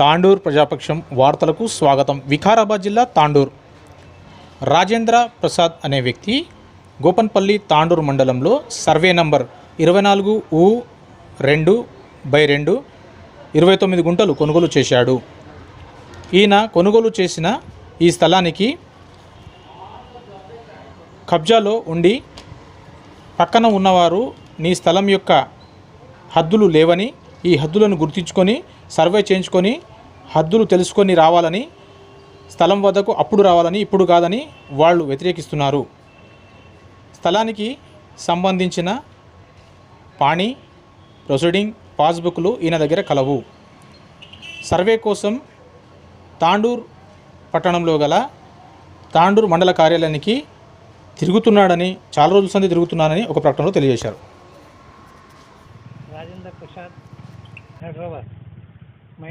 తాండూర్ ప్రజాపక్షం వార్తలకు స్వాగతం. వికారాబాద్ జిల్లా తాండూర్. రాజేంద్ర ప్రసాద్ అనే వ్యక్తి గోపన్పల్లి తాండూర్ మండలంలో సర్వే నంబర్ ఇరవై నాలుగు ఊ రెండు బై రెండు ఇరవై తొమ్మిది గుంటలు కొనుగోలు చేశాడు. ఈయన కొనుగోలు చేసిన ఈ స్థలానికి కబ్జాలో ఉండి పక్కన ఉన్నవారు నీ స్థలం యొక్క హద్దులు లేవని ఈ హద్దులను గుర్తించుకొని సర్వే చేయించుకొని హద్దులు తెలుసుకొని రావాలని స్థలం వద్దకు అప్పుడు రావాలని ఇప్పుడు కాదని వాళ్ళు వ్యతిరేకిస్తున్నారు. స్థలానికి సంబంధించిన పాణి ప్రొసీడింగ్ పాస్బుక్లు ఈయన దగ్గర కలవు. సర్వే కోసం తాండూర్ పట్టణంలో గల తాండూర్ మండల కార్యాలయానికి తిరుగుతున్నాడని చాలా రోజుల సంది తిరుగుతున్నానని ఒక ప్రకటనలో తెలియజేశారు. రాజేంద్ర ప్రసాద్ హైదరాబాద్.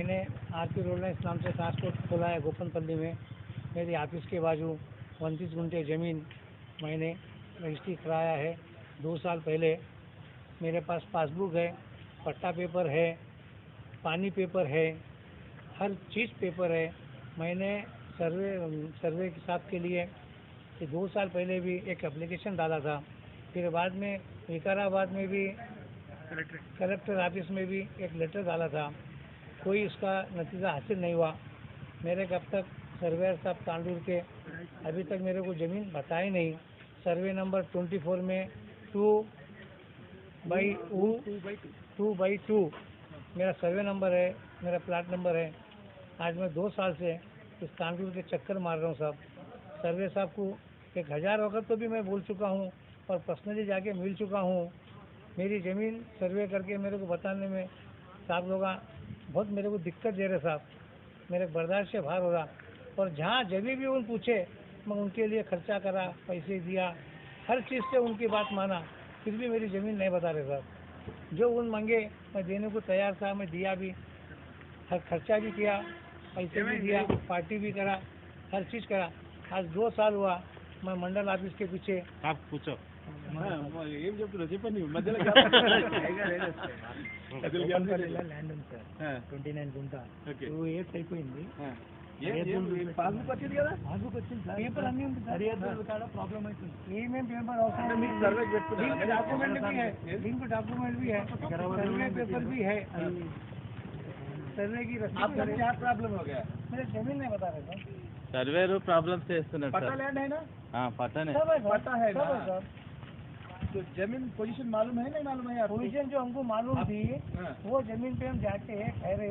मैंने आर पी रोडलेंस नाम से ट्रांसपोर्ट खोला है गोपनपल्ली में। मेरी ऑफ़िस के बाजू उनतीस गुंटे ज़मीन मैंने रजिस्ट्री कराया है। दो साल पहले मेरे पास पासबुक है पट्टा पेपर है पानी पेपर है हर चीज़ पेपर है। मैंने सर्वे सर्वे के साथ के लिए कि दो साल पहले भी एक एप्लीकेशन डाला था। फिर बाद में विकाराबाद में भी कलेक्टर ऑफ़िस में भी एक लेटर डाला था। कोई इसका नतीजा हासिल नहीं हुआ। मेरे कब तक सर्वेयर साहब तांडूर के, अभी तक मेरे को ज़मीन बताई नहीं। सर्वे नंबर ट्वेंटी फोर में two by two by two मेरा सर्वे नंबर है, मेरा प्लाट नंबर है। आज मैं दो साल से इस तांडूर के चक्कर मार रहा हूँ साहब। सर्वे साहब को एक हज़ार वक्त तो भी मैं बोल चुका हूँ और पर्सनली जाके मिल चुका हूँ। मेरी ज़मीन सर्वे करके मेरे को बताने में साहब लोग बहुत मेरे को दिक्कत दे रहे साहब। मेरे बर्दाश्त से बाहर हो रहा। और जहाँ जब भी उन पूछे, मैं उनके लिए खर्चा करा, पैसे दिया, हर चीज़ से उनकी बात माना, फिर भी मेरी ज़मीन नहीं बता रहे साहब। जो उन मांगे, मैं देने को तैयार था, मैं दिया भी। हर खर्चा भी किया, पैसे भी दिया, पार्टी भी करा, हर चीज़ करा। आज दो साल हुआ, मैं मंडल ऑफ़िस के पीछे। आप पूछो। ఏం చెప్తున్నా చెప్పండి మధ్యలో ల్యాండ్ ఉంది సార్ ట్వంటీ నైన్ గుంట ఓకే టూ ఇయర్స్ అయిపోయింది పాస్బుక్ వచ్చింది కదా పాస్బుక్ వచ్చింది సార్ పేపర్ అన్నీ ఉంది సార్ సరిహద్దుల కాడ ప్రాబ్లం అవుతుంది ఏమేం పేపర్ అవసరం అంటే మీకు సర్వే పెట్టుకున్నారా? डॉक्यूमेंट भी है लिंक डॉक्यूमेंट भी है सर्वे पेपर भी है सर्वे की रसीद आपका मेरे क्या प्रॉब्लम हो गया जमीन नहीं बता रहे सर సర్వేరు ప్రాబ్లమ్స్ చేస్తున్నారు पट्टा సార్ लैंड है ना ఆ, పట్టనే सब है सर पता है सब ना? है सर तो ज़मीन पोजीशन मालूम है नहीं मालूम है आपको पोजीशन जो हमको मालूम थी हाँ, वो ज़मीन पे हम जाके ठहरे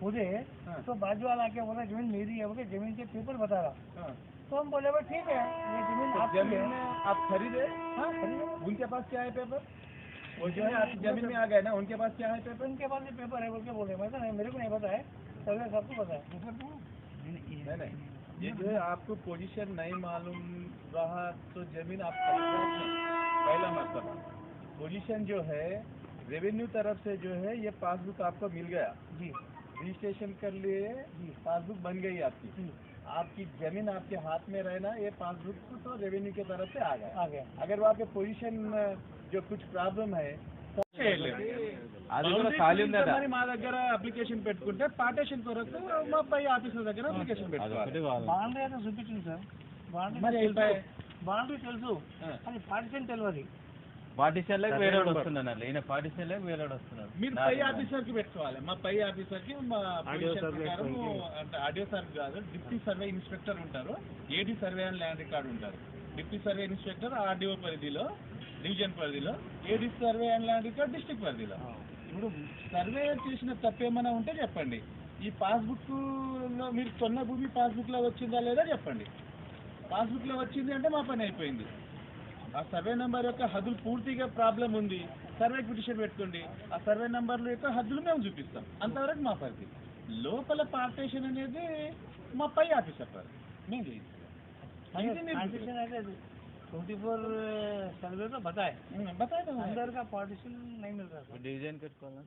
खुदे हाँ। तो बाजू वाला आके बोला ज़मीन मेरी है बोले ज़मीन के पेपर बता रहा हाँ। तो हम बोले भाई ठीक है ये ज़मीन तो ज़मीन है। आप खरीदे? हाँ खरीदो। उनके पास क्या है पेपर वो जो है आपकी ज़मीन में आ गए ना उनके पास क्या है पेपर उनके पास ये पेपर है बोल के बोले। मैं तो नहीं मेरे को नहीं पता है सबको पता है। नहीं नहीं ये जो है आपको पोजीशन नहीं मालूम रहा तो ज़मीन आप खरीद हैं। पहला मरतबा पोजीशन जो है रेवेन्यू तरफ से जो है ये पासबुक आपको मिल गया जी रजिस्ट्रेशन कर लिए पासबुक बन गई आपकी जी आपकी जमीन आपके हाथ में रहना ये पासबुक तो रेवेन्यू की तरफ से आ गया आ गया अगर वो आपके पोजीशन जो कुछ ప్రాబ్లం है అది కూడా ఖాళీ ఉంది కదా మరి మా దగ్గర అప్లికేషన్ పెట్టుకుంటే పార్టేషన్ కొరకు మా పై ఆఫీసర్ దగ్గర అప్లికేషన్ అదొకటి పెట్టుకోవాలి కావాలి బాండ్రీ అయితే చూపించింది సార్ బాండ్రీ మరి తెలుసు ఏంటి? బాండ్రీ తెలుసు. అది పార్టిషన్ తెలియదు పార్టీషన్ లేక సర్వే వేరే అట్లా ఈయన పార్టీషన్ లేక వేరే వస్తున్నాడు. మీరు పై ఆఫీసర్కి పెట్టుకోవాలి. మా పై ఆఫీసర్కి మా ఆడియో సర్వే కాదు డిప్యూటీ సర్వే ఇన్స్పెక్టర్ ఉంటారు. AD survey and land record ఉంటారు. డిప్యూటీ సర్వే ఇన్స్పెక్టర్ ఆర్డీఓ పరిధిలో డివిజన్ పరిధిలో AD survey and land record district పరిధిలో. ఇప్పుడు సర్వే చేసిన తప్పేమైనా ఉంటే చెప్పండి. ఈ పాస్బుక్లో మీరు కొన్న భూమి పాస్బుక్లో వచ్చిందా లేదా చెప్పండి. పాస్బుక్ లో వచ్చింది అంటే మా పని అయిపోయింది ఆ సర్వే నెంబర్ యొక్క హద్దులు పూర్తిగా ప్రాబ్లం ఉంది సర్వే పిటిషన్ పెట్టుకోండి ఆ సర్వే నెంబర్ల యొక్క హద్దులు మేము చూపిస్తాం అంతవరకు మా పరిధి లోపల పార్టేషన్ అనేది మా పై ఆఫీసర్ పరిధి మేము చేయిస్తాం ఇది మీరు पार्टीशन है ट्वेंटी फोर सर्वे तो बताए ఉమ్, బతాయి కదా. अंदर का पार्टीशन नहीं मिल रहा था డివిజన్ కట్టుకోవాలా